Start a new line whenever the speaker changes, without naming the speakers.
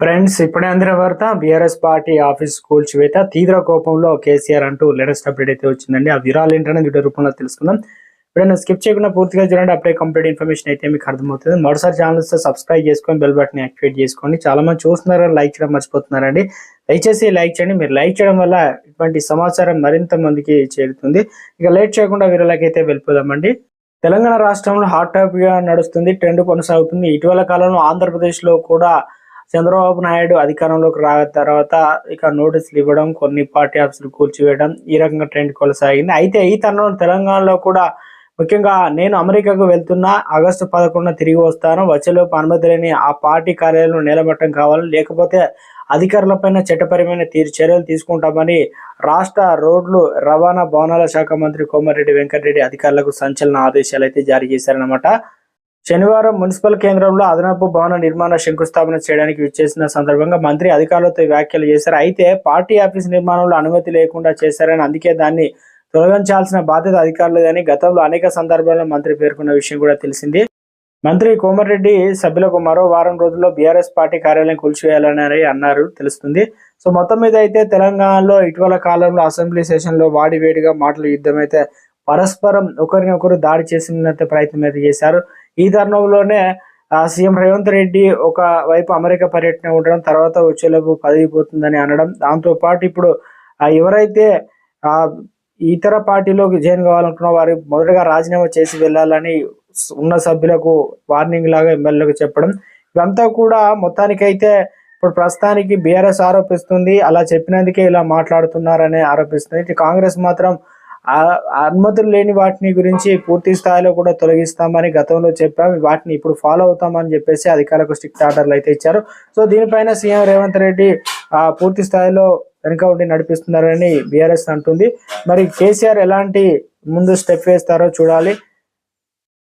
Friends ఇప్పుడే అందిన వార్త బీఆర్ఎస్ పార్టీ ఆఫీస్ కూల్చివేత తీవ్ర కోపంలో కేసీఆర్ అంటూ లేటెస్ట్ అప్డేట్ అయితే వచ్చిందండి. ఆ విరాలు ఏంటనేది వీడియో రూపంలో తెలుసుకుందాం. ఇప్పుడు స్కిప్ చేయకుండా పూర్తిగా చూడండి. అప్పుడే కంప్లీట్ ఇన్ఫర్మేషన్ అయితే మీకు అర్థమవుతుంది. మరోసారి ఛానల్స్ సబ్స్క్రైబ్ చేసుకొని బెల్ బటన్ యాక్టివేట్ చేసుకోండి. చాలా మంది చూస్తున్నారు లైక్ చేయడం మర్చిపోతున్నారండి. దయచేసి లైక్ చేయండి. మీరు లైక్ చేయడం వల్ల ఇటువంటి సమాచారం మరింత మందికి చేరుతుంది. ఇక లేట్ చేయకుండా వీరలకి అయితే వెళ్ళిపోదామండి. తెలంగాణ రాష్ట్రంలో హాట్ టాపిక్గా నడుస్తుంది. ట్రెండ్ కొనసాగుతుంది. ఇటీవల కాలంలో ఆంధ్రప్రదేశ్లో కూడా చంద్రబాబు నాయుడు అధికారంలోకి రా తర్వాత ఇక నోటీసులు ఇవ్వడం కొన్ని పార్టీ ఆఫీసులు కూల్చివేయడం ఈ రకంగా ట్రెండ్ కొనసాగింది. అయితే ఈ తరుణంలో తెలంగాణలో కూడా ముఖ్యంగా నేను అమెరికాకు వెళ్తున్నా ఆగస్టు పదకొండున తిరిగి వస్తాను వచ్చేలోపు అనుమతి లేని ఆ పార్టీ కార్యాలయం నిలబెట్టడం కావాలి లేకపోతే అధికారులపైన చట్టపరమైన తీరు చర్యలు తీసుకుంటామని రాష్ట్ర రోడ్లు రవాణా భవనాల శాఖ మంత్రి కోమారెడ్డి వెంకటరెడ్డి అధికారులకు సంచలన ఆదేశాలు అయితే జారీ చేశారనమాట శనివారం మున్సిపల్ కేంద్రంలో అదనపు భవన నిర్మాణ శంకుస్థాపన చేయడానికి విచ్చేసిన సందర్భంగా మంత్రి అధికారులతో వ్యాఖ్యలు చేశారు. అయితే పార్టీ ఆఫీస్ నిర్మాణంలో అనుమతి లేకుండా చేశారని అందుకే దాన్ని తొలగించాల్సిన బాధ్యత అధికారులదని గతంలో అనేక సందర్భాల్లో మంత్రి పేర్కొన్న విషయం కూడా తెలిసింది. మంత్రి కోమరెడ్డి సభ్యులకు మరో వారం రోజుల్లో బీఆర్ఎస్ పార్టీ కార్యాలయం కూల్చివేయాలని అన్నారు తెలుస్తుంది. సో మొత్తం మీద అయితే తెలంగాణలో ఇటీవల కాలంలో అసెంబ్లీ సెషన్లో వాడి వేడిగా మాటలు యుద్ధం అయితే పరస్పరం ఒకరినొకరు దాడి చేసినంత ప్రయత్నం అయితే చేశారు. ఈ తరుణంలోనే సీఎం రేవంత్ రెడ్డి ఒక వైపు అమెరికా పర్యటన ఉండడం తర్వాత వచ్చేలోపు పదవిపోతుందని అనడం. దాంతో పాటు ఇప్పుడు ఆ ఎవరైతే ఇతర పార్టీలోకి జాయిన్ కావాలనుకున్న వారు మొదటగా రాజీనామా చేసి వెళ్ళాలని ఉన్న సభ్యులకు వార్నింగ్ లాగా ఎమ్మెల్యేలకు చెప్పడం. ఇదంతా కూడా మొత్తానికైతే ఇప్పుడు ప్రస్తుతానికి బీఆర్ఎస్ ఆరోపిస్తుంది. అలా చెప్పినందుకే ఇలా మాట్లాడుతున్నారని ఆరోపిస్తుంది. కాంగ్రెస్ మాత్రం అనుమతులు లేని వాటిని గురించి పూర్తి స్థాయిలో కూడా తొలగిస్తామని గతంలో చెప్పాము. వాటిని ఇప్పుడు ఫాలో అవుతామని చెప్పేసి అధికారులకు స్ట్రిక్ట్ ఆర్డర్లు అయితే ఇచ్చారు. సో దీనిపైన సీఎం రేవంత్ రెడ్డి ఆ పూర్తి స్థాయిలో వెనుక ఉండి నడిపిస్తున్నారని బీఆర్ఎస్ అంటుంది. మరి కేసీఆర్ ఎలాంటి ముందు స్టెప్ వేస్తారో చూడాలి.